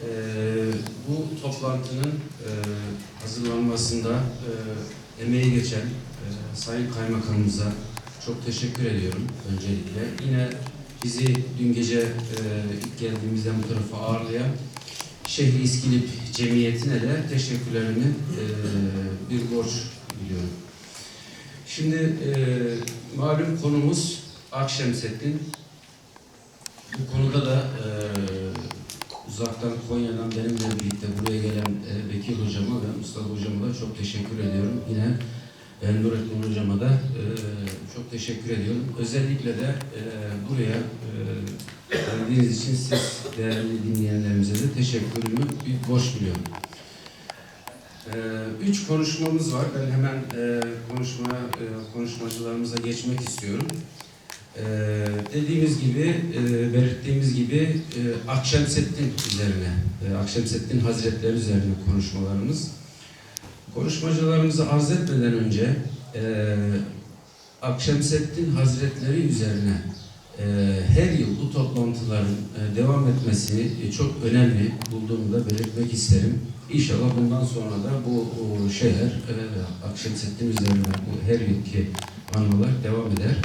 Ee, bu toplantının e, hazırlanmasında e, emeği geçen e, Sayın Kaymakamımıza çok teşekkür ediyorum öncelikle. Yine bizi dün gece e, ilk geldiğimizde bu tarafa ağırlayan Şehri İskilip Cemiyeti'ne de teşekkürlerimi e, bir borç biliyorum. Şimdi e, malum konumuz Akşemseddin. Bu konuda da e, uzaktan Konya'dan benimle birlikte buraya gelen e, Bekir Hocama ve Mustafa Hocama da çok teşekkür ediyorum. Yine e, Nurettin Hocama da e, çok teşekkür ediyorum. Özellikle de e, buraya e, geldiğiniz için siz değerli dinleyenlerimize de teşekkürümü borç biliyorum. E, üç konuşmamız var. Ben hemen e, konuşma e, konuşmacılarımıza geçmek istiyorum. Ee, dediğimiz gibi, e, belirttiğimiz gibi e, Akşemseddin üzerine, e, Akşemseddin Hazretleri üzerine konuşmalarımız. Konuşmacılarımızı arz etmeden önce e, Akşemseddin Hazretleri üzerine e, her yıl bu toplantıların e, devam etmesi e, çok önemli bulduğumu da belirtmek isterim. İnşallah bundan sonra da bu o, şehir e, Akşemseddin üzerine bu her yılki anmalar devam eder.